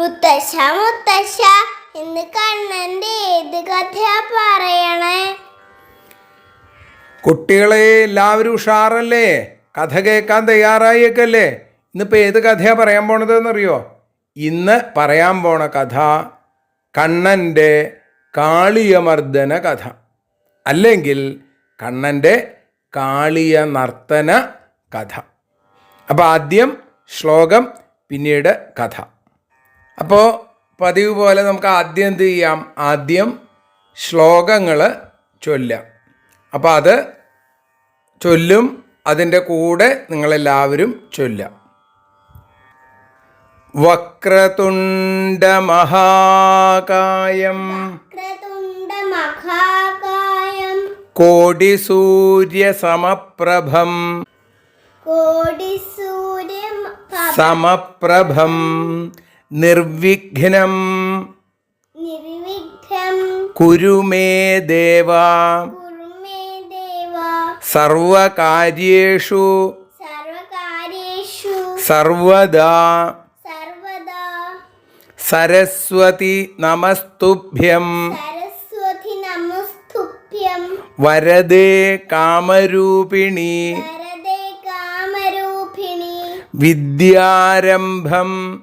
മുത്തശ്ശ മുത്തശ്ശ ഇന്ന് കണ്ണന്റെ ഏത് കഥയാ പറയണേ? കുട്ടികളെ എല്ലാവരും ഉഷാറല്ലേ? കഥ കേൾക്കാൻ തയ്യാറായേക്കല്ലേ? ഇന്നിപ്പോൾ ഏത് കഥയാണ് പറയാൻ പോണത് എന്നറിയോ ഇന്ന് പറയാൻ പോണ കഥ കണ്ണന്റെ കാളിയമർദ്ദന കഥ. അല്ലെങ്കിൽ കണ്ണന്റെ കാളിയ നർത്തന കഥ. അപ്പോൾ ആദ്യം ശ്ലോകം പിന്നീട് കഥ. അപ്പോൾ പതിവ് പോലെ നമുക്ക് ആദ്യം എന്ത് ചെയ്യാം? ആദ്യം ശ്ലോകങ്ങൾ ചൊല്ലാം അപ്പോൾ അത് ചൊല്ലും അതിന്റെ കൂടെ നിങ്ങളെല്ലാവരും ചൊല്ലാം വക്രതുണ്ടമഹാകായം കോടിസൂര്യസമപ്രഭം കോടി സൂര്യ സമപ്രഭം നിർവിഘ്നം. കുരുമേ ദേവ. സർവകാര്യേഷു. സർവദാ. സരസ്വതി നമസ്തുഭ്യം. വരദേ കാമരൂപിണി. വിദ്യാരംഭം.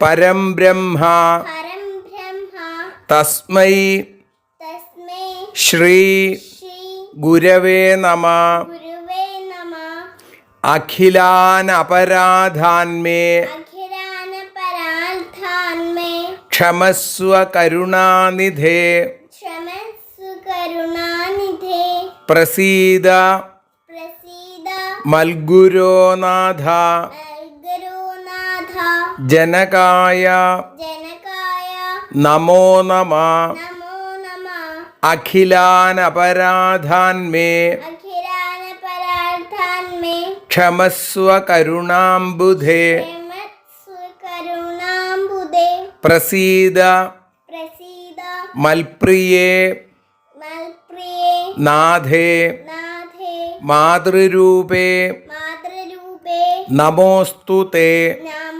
പരം ബ്രഹ്മ തസ്മൈ ശ്രീ ഗുരവേ നമ അഖിലാനപരാധാന്മേ ക്ഷമസ്വ കരുണാനിധേ പ്രസീദ മൽഗുരോനാഥ ഗുരുനാഥ ജനകായ നമോ നമ അഖിലാനപരാധാൻമേ ക്ഷമസ്വ കരുണാംബുധേ പ്രസീദ മൽപ്രിയേ നാഥേ മാതൃരൂപേ നമോസ്തു തേ നമോസ്തുതേ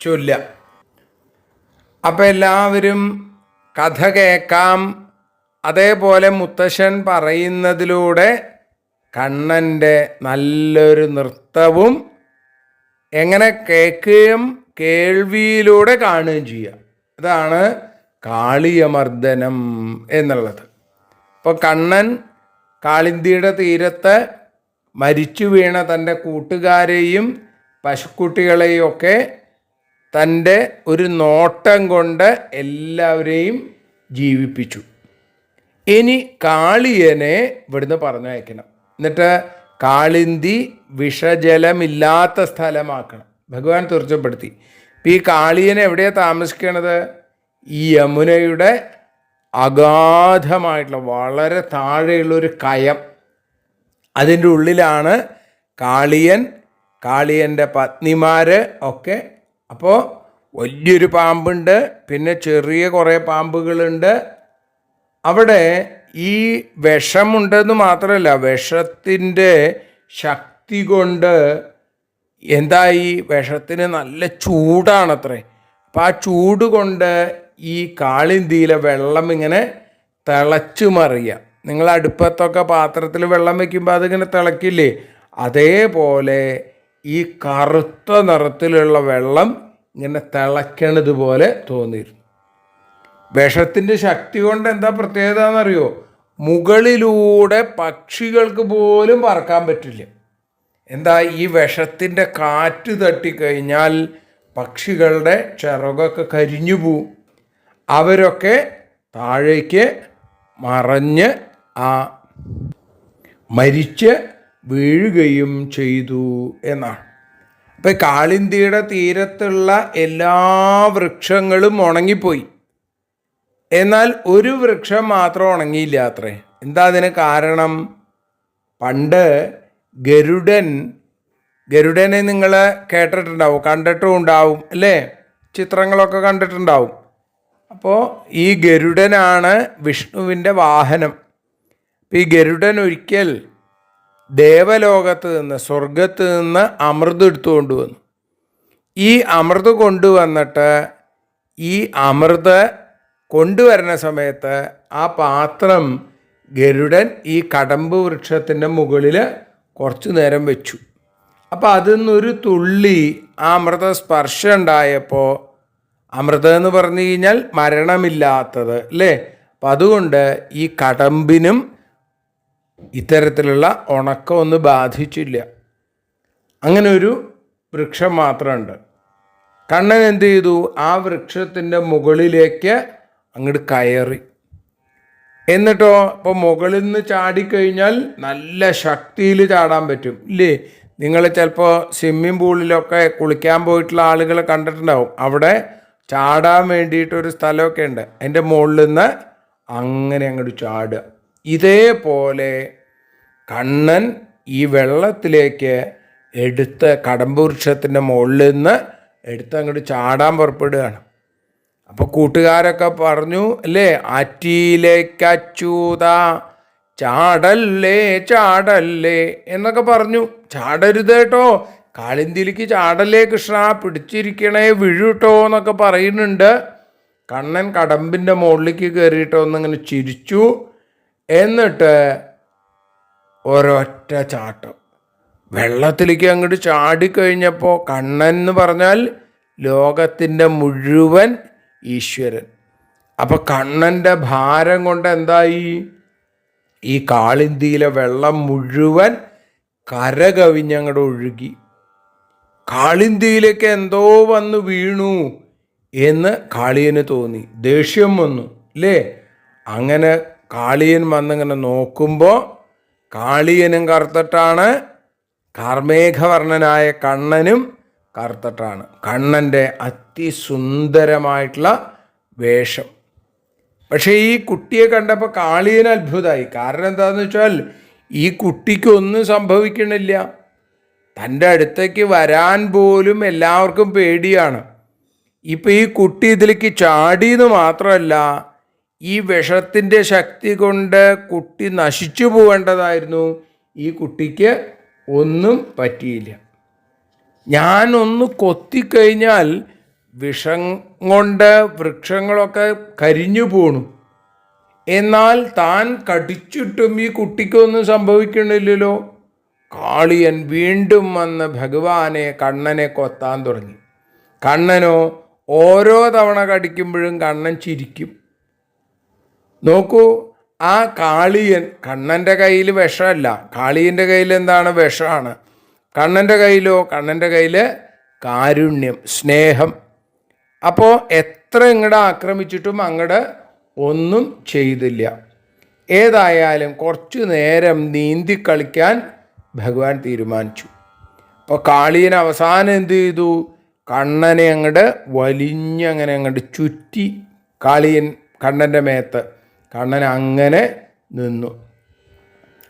ചൊല്ല അപ്പം എല്ലാവരും കഥ കേൾക്കാം അതേപോലെ മുത്തശ്ശൻ പറയുന്നതിലൂടെ കണ്ണന്റെ നല്ലൊരു നൃത്തവും എങ്ങനെ കേൾക്കുകയും കേൾവിയിലൂടെ കാണുകയും ചെയ്യുക അതാണ് കാളിയമർദ്ദനം എന്നുള്ളത്. ഇപ്പോൾ കണ്ണൻ കാളിന്തിയുടെ തീരത്ത് മരിച്ചു വീണ തന്റെ കൂട്ടുകാരെയും പശുക്കുട്ടികളെയും ഒക്കെ തന്റെ ഒരു നോട്ടം കൊണ്ട് എല്ലാവരെയും ജീവിപ്പിച്ചു. ഇനി കാളിയനെ ഇവിടുന്ന് പറഞ്ഞയക്കണം. എന്നിട്ട് കാളിന്തി വിഷജലമില്ലാത്ത സ്ഥലമാക്കണം. ഭഗവാൻ തീർച്ചപ്പെടുത്തി ഇപ്പം ഈ കാളിയനെ എവിടെയാണ് താമസിക്കണത്? ഈ യമുനയുടെ അഗാധമായിട്ടുള്ള വളരെ താഴെയുള്ളൊരു കയം. അതിന്റെ ഉള്ളിലാണ് കാളിയൻ കാളിയന്റെ പത്നിമാർ ഒക്കെ അപ്പോൾ വലിയൊരു പാമ്പുണ്ട് പിന്നെ ചെറിയ കുറേ പാമ്പുകളുണ്ട്. അവിടെ ഈ വിഷമുണ്ടെന്ന് മാത്രമല്ല വിഷത്തിന്റെ ശക്തി കൊണ്ട് എന്താ ഈ വിഷത്തിന് നല്ല ചൂടാണത്രേ. അപ്പം ആ ചൂട് കൊണ്ട് ഈ കാളിന്തിയിലെ വെള്ളം ഇങ്ങനെ തിളച്ചു മറിയുക നിങ്ങൾ അടുപ്പത്തൊക്കെ പാത്രത്തിൽ വെള്ളം വയ്ക്കുമ്പോൾ അതിങ്ങനെ തിളക്കില്ലേ? അതേപോലെ ഈ കറുത്ത നിറത്തിലുള്ള വെള്ളം ഇങ്ങനെ തിളയ്ക്കണത് പോലെ തോന്നിയിരുന്നു. വിഷത്തിന്റെ ശക്തി കൊണ്ട് എന്താ പ്രത്യേകത എന്നറിയോ മുകളിലൂടെ പക്ഷികൾക്ക് പോലും പറക്കാൻ പറ്റില്ല. എന്താ ഈ വിഷത്തിന്റെ കാറ്റ് തട്ടിക്കഴിഞ്ഞാൽ പക്ഷികളുടെ ചിറകൊക്കെ കരിഞ്ഞു പോവും. അവരൊക്കെ താഴേക്ക് മറഞ്ഞ് ആ മരിച്ച് വീഴുകയും ചെയ്തു എന്നാണ്. അപ്പം കാളിന്തിയുടെ തീരത്തുള്ള എല്ലാ വൃക്ഷങ്ങളും ഉണങ്ങിപ്പോയി. എന്നാൽ ഒരു വൃക്ഷം മാത്രം ഉണങ്ങിയില്ല അത്രേ. എന്താ അതിന് കാരണം? പണ്ട് ഗരുഡൻ ഗരുഡനെ നിങ്ങൾ കേട്ടിട്ടുണ്ടാവും കണ്ടിട്ടും ഉണ്ടാവും അല്ലേ? ചിത്രങ്ങളൊക്കെ കണ്ടിട്ടുണ്ടാവും. അപ്പോൾ ഈ ഗരുഡനാണ് വിഷ്ണുവിന്റെ വാഹനം. ഈ ഗരുഡൻ ഒരിക്കൽ ദേവലോകത്ത് നിന്ന് സ്വർഗത്ത് നിന്ന് അമൃത് എടുത്തു കൊണ്ടുവന്നു ഈ അമൃത് കൊണ്ടുവന്നിട്ട് ഈ അമൃത് കൊണ്ടുവരുന്ന സമയത്ത് ആ പാത്രം ഗരുഡൻ ഈ കടമ്പ് വൃക്ഷത്തിന്റെ മുകളിൽ കുറച്ചു നേരം വെച്ചു. അപ്പോൾ അതിൽ നിന്നൊരു തുള്ളി ആ അമൃത സ്പർശം ഉണ്ടായപ്പോൾ അമൃതം എന്ന് പറഞ്ഞു കഴിഞ്ഞാൽ മരണമില്ലാത്തത് അല്ലേ? അപ്പം അതുകൊണ്ട് ഈ കടമ്പിനും ഇത്തരത്തിലുള്ള ഉണക്കമൊന്നും ബാധിച്ചില്ല. അങ്ങനെ ഒരു വൃക്ഷം മാത്രമുണ്ട്. കണ്ണൻ എന്ത് ചെയ്തു? ആ വൃക്ഷത്തിന്റെ മുകളിലേക്ക് അങ്ങോട്ട് കയറി. എന്നിട്ടോ ഇപ്പോൾ മുകളിൽ നിന്ന് ചാടിക്കഴിഞ്ഞാൽ നല്ല ശക്തിയിൽ ചാടാൻ പറ്റും. ഇല്ലേ? നിങ്ങൾ ചിലപ്പോൾ സ്വിമ്മിംഗ് പൂളിലൊക്കെ കുളിക്കാൻ പോയിട്ടുള്ള ആളുകളെ കണ്ടിട്ടുണ്ടാവും. അവിടെ ചാടാൻ വേണ്ടിയിട്ടൊരു സ്ഥലമൊക്കെ ഉണ്ട്. അതിന്റെ മുകളിൽ നിന്ന് അങ്ങനെ അങ്ങോട്ട് ചാടുക. ഇതേപോലെ കണ്ണൻ ഈ വെള്ളത്തിലേക്ക് എടുത്ത് കടമ്പുവൃക്ഷത്തിന്റെ മുകളിൽ നിന്ന് എടുത്ത് അങ്ങോട്ട് ചാടാൻ പുറപ്പെടുകയാണ്. അപ്പോൾ കൂട്ടുകാരൊക്കെ പറഞ്ഞു അല്ലേ ആറ്റിയിലേക്കച്ചൂത ചാടല്ലേ ചാടല്ലേ എന്നൊക്കെ പറഞ്ഞു. ചാടരുത് കേട്ടോ കാളിന്തിയിലേക്ക് ചാടല്ലേ കൃഷ്ണ പിടിച്ചിരിക്കണേ വിഴുട്ടോ എന്നൊക്കെ പറയുന്നുണ്ട്. കണ്ണൻ കടമ്പിന്റെ മുകളിലേക്ക് കയറിയിട്ടോ എന്നിങ്ങനെ ചിരിച്ചു. എന്നിട്ട് ഒരൊറ്റ ചാട്ടം. വെള്ളത്തിലേക്ക് അങ്ങോട്ട് ചാടിക്കഴിഞ്ഞപ്പോൾ കണ്ണൻ എന്ന് പറഞ്ഞാൽ ലോകത്തിന്റെ മുഴുവൻ ഈശ്വരൻ. അപ്പോൾ കണ്ണന്റെ ഭാരം കൊണ്ട് എന്തായി? ഈ കാളിന്തിയിലെ വെള്ളം മുഴുവൻ കരകവിഞ്ഞങ്ങോട്ട് ഒഴുകി. കാളിന്തിയിലേക്ക് എന്തോ വന്ന് വീണു എന്ന് കാളിയന് തോന്നി. ദേഷ്യം വന്നു അല്ലേ? അങ്ങനെ കാളിയൻ വന്നിങ്ങനെ നോക്കുമ്പോൾ കാളിയനും കറുത്തിട്ടാണ് കാർമേഘവർണനായ കണ്ണനും കറുത്തിട്ടാണ്. കണ്ണന്റെ അതിസുന്ദരമായിട്ടുള്ള വേഷം. പക്ഷേ ഈ കുട്ടിയെ കണ്ടപ്പോൾ കാളിയൻ അത്ഭുതമായി. കാരണം എന്താണെന്ന് വെച്ചാൽ ഈ കുട്ടിക്കൊന്നും സംഭവിക്കണില്ല. തന്റെ അടുത്തേക്ക് വരാൻ പോലും എല്ലാവർക്കും പേടിയാണ്. ഇപ്പം ഈ കുട്ടി ഇതിലേക്ക് ചാടിയെന്ന് മാത്രമല്ല ഈ വിഷത്തിന്റെ ശക്തി കൊണ്ട് കുട്ടി നശിച്ചു പോവേണ്ടതായിരുന്നു. ഈ കുട്ടിക്ക് ഒന്നും പറ്റിയില്ല. ഞാനൊന്ന് കൊത്തിക്കഴിഞ്ഞാൽ വിഷം കൊണ്ട് വൃക്ഷങ്ങളൊക്കെ കരിഞ്ഞു പോണു. എന്നാൽ താൻ കടിച്ചിട്ടും ഈ കുട്ടിക്കൊന്നും സംഭവിക്കണില്ലല്ലോ. കാളിയൻ വീണ്ടും വന്ന് ഭഗവാനെ കണ്ണനെ കൊത്താൻ തുടങ്ങി. കണ്ണനോ ഓരോ തവണ കടിക്കുമ്പോഴും കണ്ണൻ ചിരിക്കും. നോക്കൂ ആ കാളിയൻ കണ്ണന്റെ കയ്യിൽ വിഷമല്ല. കാളിയന്റെ കയ്യിൽ എന്താണ് വിഷമാണ്? കണ്ണന്റെ കയ്യിലോ കണ്ണന്റെ കയ്യിൽ കാരുണ്യം സ്നേഹം. അപ്പോൾ എത്ര ഇങ്ങടെ ആക്രമിച്ചിട്ടും അങ്ങടെ ഒന്നും ചെയ്തില്ല. ഏതായാലും കുറച്ചു നേരം നീന്തി കളിക്കാൻ ഭഗവാൻ തീരുമാനിച്ചു. അപ്പോൾ കാളിയൻ അവസാനം എന്ത് ചെയ്തു? കണ്ണനെ അങ്ങോട്ട് വലിഞ്ഞങ്ങനെ അങ്ങോട്ട് ചുറ്റി കാളിയൻ കണ്ണന്റെ മേത്ത് കണ്ണൻ അങ്ങനെ നിന്നു.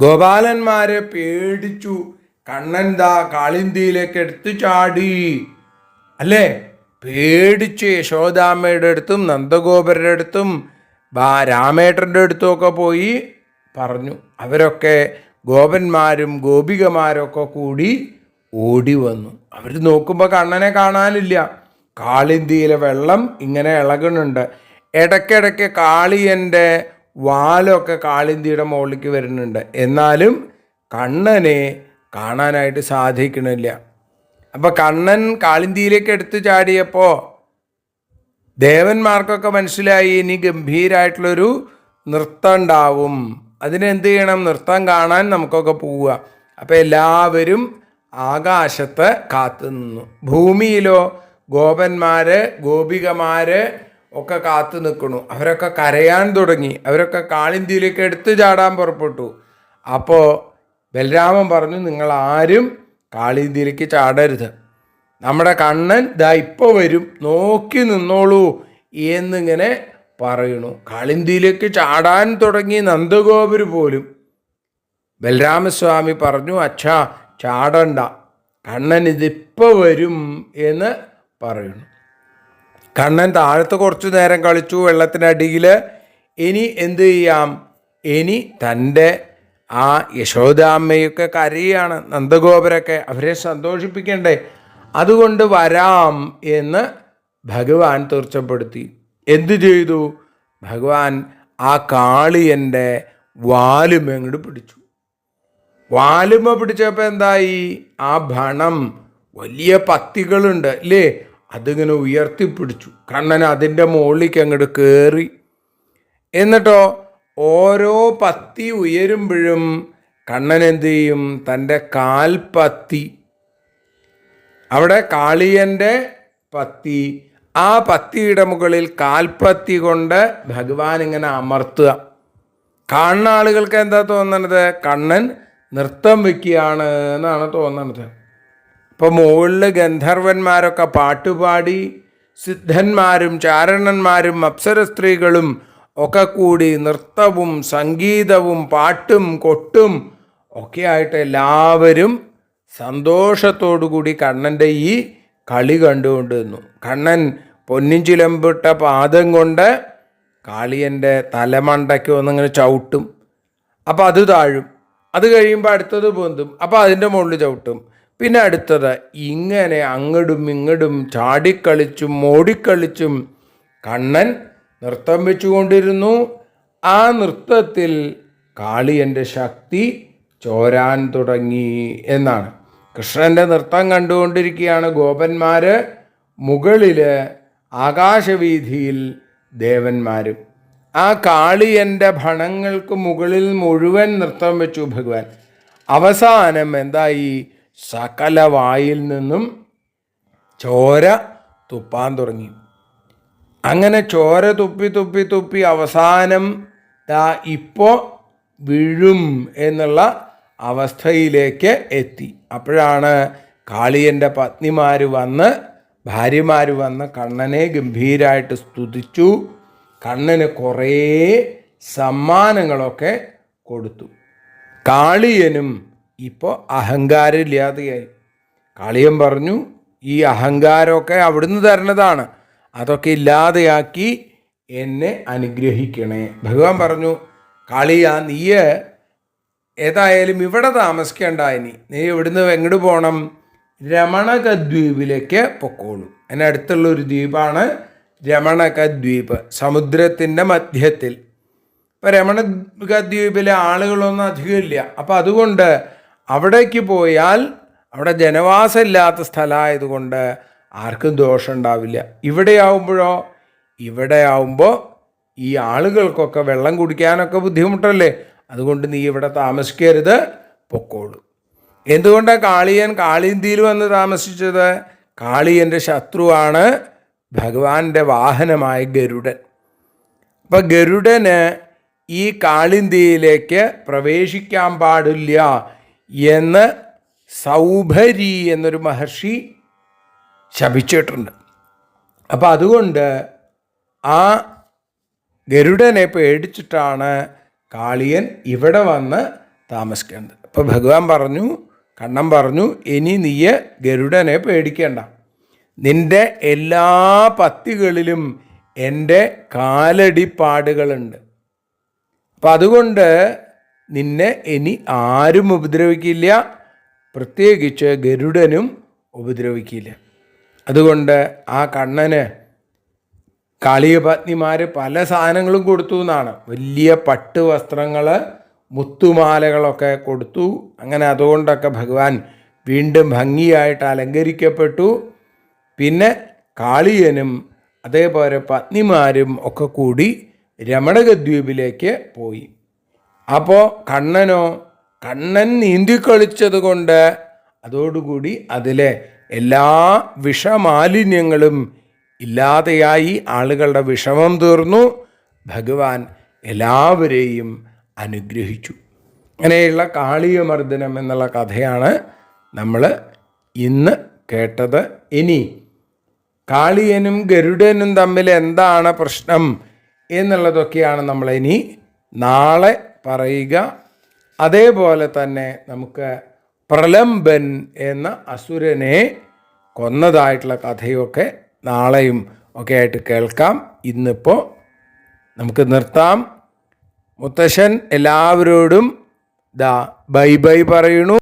ഗോപാലന്മാരെ പേടിച്ചു. കണ്ണൻ ദാ കാളിന്തിയിലേക്ക് എടുത്തു ചാടി. അല്ലേ? പേടിച്ച് യശോദാമ്മയുടെ അടുത്തും നന്ദഗോപരുടെ അടുത്തും ബാ രാമേട്ടന്റെ അടുത്തുമൊക്കെ പോയി പറഞ്ഞു. അവരൊക്കെ ഗോപന്മാരും ഗോപികമാരൊക്കെ കൂടി ഓടി വന്നു. അവർ നോക്കുമ്പോൾ കണ്ണനെ കാണാനില്ല. കാളിന്തിയിലെ വെള്ളം ഇങ്ങനെ ഇളകുന്നുണ്ട്. ഇടയ്ക്കിടയ്ക്ക് കാളിയന്റെ വാലൊക്കെ കാളിന്തിയുടെ മുകളിലേക്ക് വരുന്നുണ്ട്. എന്നാലും കണ്ണനെ കാണാനായിട്ട് സാധിക്കണില്ല. അപ്പോൾ കണ്ണൻ കാളിന്തിയിലേക്ക് എടുത്തു ചാടിയപ്പോൾ ദേവന്മാർക്കൊക്കെ മനസ്സിലായി ഇനി ഗംഭീരായിട്ടുള്ളൊരു നൃത്തം ഉണ്ടാവും. അതിനെന്ത് ചെയ്യണം? നൃത്തം കാണാൻ നമുക്കൊക്കെ പോവുക. അപ്പോൾ എല്ലാവരും ആകാശത്ത് കാത്തു നിന്നു. ഭൂമിയിലോ ഗോപന്മാർ ഗോപികമാര് ഒക്കെ കാത്തു നിൽക്കണു. അവരൊക്കെ കരയാൻ തുടങ്ങി. അവരൊക്കെ കാളിന്തിയിലേക്ക് എടുത്തു ചാടാൻ പുറപ്പെട്ടു. അപ്പോൾ ബലരാമൻ പറഞ്ഞു നിങ്ങൾ ആരും കാളിന്തിയിലേക്ക് ചാടരുത്. നമ്മുടെ കണ്ണൻ ദാ ഇപ്പോൾ വരും. നോക്കി നിന്നോളൂ എന്നിങ്ങനെ പറയണു കാളിന്തിയിലേക്ക് ചാടാൻ തുടങ്ങി നന്ദഗോപുര പോലും. ബലരാമസ്വാമി പറഞ്ഞു അച്ഛാ ചാടണ്ട. കണ്ണൻ ഇതിപ്പോൾ വരും എന്ന് പറയുന്നു. കണ്ണൻ താഴത്ത് കുറച്ചു നേരം കളിച്ചു. വെള്ളത്തിനടിയിൽ ഇനി എന്ത് ചെയ്യാം? ഇനി തന്റെ ആ യശോദാമ്മയൊക്കെ കരയാണ്. നന്ദഗോപരൊക്കെ അവരെ സന്തോഷിപ്പിക്കണ്ടേ? അതുകൊണ്ട് വരാം എന്ന് ഭഗവാൻ തീർച്ചപ്പെടുത്തി. എന്തു ചെയ്തു? ഭഗവാൻ ആ കാളിയന്റെ വാലുമ അങ്ങോട്ട് പിടിച്ചു. വാലുമ പിടിച്ചപ്പോൾ എന്തായി? ആ ഭണം. വലിയ പത്തികളുണ്ട് അല്ലേ? അതിങ്ങനെ ഉയർത്തിപ്പിടിച്ചു. കണ്ണൻ അതിന്റെ മുകളിലേക്ക് അങ്ങോട്ട് കയറി എന്നിട്ടോ ഓരോ പത്തി ഉയരുമ്പോഴും കണ്ണൻ എന്ത് ചെയ്യും? തന്റെ കാൽപ്പത്തി അവിടെ കാളിയന്റെ പത്തി. ആ പത്തിയുടെ മുകളിൽ കാൽപ്പത്തി കൊണ്ട് ഭഗവാൻ ഇങ്ങനെ അമർത്തുക. കാണുന്ന ആളുകൾക്ക് എന്താ തോന്നണത്? കണ്ണൻ നൃത്തം വയ്ക്കുകയാണ് എന്നാണ് തോന്നണത്. ഇപ്പോൾ മുകളിൽ ഗന്ധർവന്മാരൊക്കെ പാട്ടുപാടി സിദ്ധന്മാരും ചാരണന്മാരും അപ്സര സ്ത്രീകളും ഒക്കെ കൂടി നൃത്തവും സംഗീതവും പാട്ടും കൊട്ടും ഒക്കെ ആയിട്ട് എല്ലാവരും സന്തോഷത്തോടു കൂടി കണ്ണന്റെ ഈ കളി കണ്ടുകൊണ്ടിരുന്നു. കണ്ണൻ പൊന്നിൻ ചിലമ്പിട്ട പാദം കൊണ്ട് കാളിയന്റെ തലമണ്ടയ്ക്ക് ഒന്നിങ്ങനെ ചവിട്ടും. അപ്പോൾ അത് താഴും. അത് കഴിയുമ്പോൾ അടുത്തത് പൊന്തും. അപ്പോൾ അതിന്റെ മുകളിൽ ചവിട്ടും. പിന്നെ അടുത്തത് ഇങ്ങനെ അങ്ങടും ഇങ്ങടും ചാടിക്കളിച്ചും ഓടിക്കളിച്ചും കണ്ണൻ നൃത്തം വെച്ചുകൊണ്ടിരുന്നു. ആ നൃത്തത്തിൽ കാളിയന്റെ ശക്തി ചോരാൻ തുടങ്ങി എന്നാണ്. കൃഷ്ണന്റെ നൃത്തം കണ്ടുകൊണ്ടിരിക്കുകയാണ് ഗോപന്മാർ മുകളിൽ ആകാശവീതിയിൽ ദേവന്മാരും. ആ കാളിയന്റെ ഭണങ്ങൾക്ക് മുകളിൽ മുഴുവൻ നൃത്തം വെച്ചു ഭഗവാൻ. അവസാനം എന്തായി? സകല വായിൽ നിന്നും ചോര തുപ്പാൻ തുടങ്ങി. അങ്ങനെ ചോര തുപ്പി തുപ്പി തുപ്പി അവസാനം ദാ ഇപ്പോൾ വിഴും എന്നുള്ള അവസ്ഥയിലേക്ക് എത്തി. അപ്പോഴാണ് കാളിയന്റെ പത്നിമാർ വന്ന് ഭാര്യമാർ വന്ന് കണ്ണനെ ഗംഭീരമായിട്ട് സ്തുതിച്ചു. കണ്ണന് കുറേ സമ്മാനങ്ങളൊക്കെ കൊടുത്തു. കാളിയനും ഇപ്പോൾ അഹങ്കാരമില്ലാതെയായി. കാളിയൻ പറഞ്ഞു ഈ അഹങ്കാരമൊക്കെ അവിടുന്ന് തരണതാണ്. അതൊക്കെ ഇല്ലാതെയാക്കി എന്നെ അനുഗ്രഹിക്കണേ. ഭഗവാൻ പറഞ്ഞു കാളിയ നീയ് ഏതായാലും ഇവിടെ താമസിക്കേണ്ട ഇനി നീ ഇവിടുന്ന് എങ്ങോട്ട് പോകണം രമണകദ്വീപിലേക്ക് പൊക്കോളൂ. അതിനടുത്തുള്ള ഒരു ദ്വീപാണ് രമണകദ്വീപ് സമുദ്രത്തിന്റെ മധ്യത്തിൽ. ഇപ്പോൾ രമണകദ്വീപിലെ ആളുകളൊന്നും അധികമില്ല. അപ്പോൾ അതുകൊണ്ട് അവിടേക്ക് പോയാൽ അവിടെ ജനവാസം ജനവാസമില്ലാത്ത സ്ഥലമായതുകൊണ്ട് ആർക്കും ദോഷം ഉണ്ടാവില്ല ഇവിടെ ആവുമ്പോഴോ ഇവിടെ ആവുമ്പോൾ ഈ ആളുകൾക്കൊക്കെ വെള്ളം കുടിക്കാനൊക്കെ ബുദ്ധിമുട്ടല്ലേ? അതുകൊണ്ട് നീ ഇവിടെ താമസിക്കരുത് പൊക്കോളൂ. എന്തുകൊണ്ടാണ് കാളിയൻ കാളിന്തിയിൽ വന്ന് താമസിച്ചത്? കാളിയന്റെ ശത്രുവാണ് ഭഗവാന്റെ വാഹനമായ ഗരുഡൻ. അപ്പം ഗരുഡന് ഈ കാളിന്തിയിലേക്ക് പ്രവേശിക്കാൻ പാടില്ല. എന്ന് സൗഭരി എന്നൊരു മഹർഷി ശപിച്ചിട്ടുണ്ട്. അപ്പം അതുകൊണ്ട് ആ ഗരുഡനെ പേടിച്ചിട്ടാണ് കാളിയൻ ഇവിടെ വന്ന് താമസിക്കേണ്ടത്. അപ്പോൾ ഭഗവാൻ പറഞ്ഞു കണ്ണൻ പറഞ്ഞു ഇനി നീയെ ഗരുഡനെ പേടിക്കേണ്ട. നിന്റെ എല്ലാ പത്തികളിലും എന്റെ കാലടിപ്പാടുകളുണ്ട്. അപ്പം അതുകൊണ്ട് നിന്നെ ഇനി ആരും ഉപദ്രവിക്കില്ല. പ്രത്യേകിച്ച് ഗരുഡനും ഉപദ്രവിക്കില്ല. അതുകൊണ്ട് ആ കണ്ണന് കാളികപത്നിമാർ പല സാധനങ്ങളും കൊടുത്തു എന്നാണ്. വലിയ പട്ട് വസ്ത്രങ്ങൾ മുത്തുമാലകളൊക്കെ കൊടുത്തു. അങ്ങനെ അതുകൊണ്ടൊക്കെ ഭഗവാൻ വീണ്ടും ഭംഗിയായിട്ട് അലങ്കരിക്കപ്പെട്ടു. പിന്നെ കാളിയനും അതേപോലെ പത്നിമാരും ഒക്കെ കൂടി രമണകദ്വീപിലേക്ക് പോയി. അപ്പോൾ കണ്ണനോ കണ്ണൻ നീന്തിക്കളിച്ചത് കൊണ്ട് അതോടുകൂടി അതിലെ എല്ലാ വിഷമാലിന്യങ്ങളും ഇല്ലാതെയായി ആളുകളുടെ വിഷമം തീർന്നു. ഭഗവാൻ എല്ലാവരെയും അനുഗ്രഹിച്ചു. അങ്ങനെയുള്ള കാളിയമർദ്ദനം എന്നുള്ള കഥയാണ് നമ്മൾ ഇന്ന് കേട്ടത്. ഇനി കാളിയനും ഗരുഡനും തമ്മിൽ എന്താണ് പ്രശ്നം എന്നുള്ളതൊക്കെയാണ് നമ്മളിനി നാളെ പറയുക. അതേപോലെ തന്നെ നമുക്ക് പ്രലംബൻ എന്ന അസുരനെ കൊന്നതായിട്ടുള്ള കഥയൊക്കെ നാളെയും ഒക്കെ ആയിട്ട് കേൾക്കാം. ഇന്നിപ്പോൾ നമുക്ക് നിർത്താം. മുത്തശ്ശൻ എല്ലാവരോടും ദാ ബൈ ബൈ പറയണു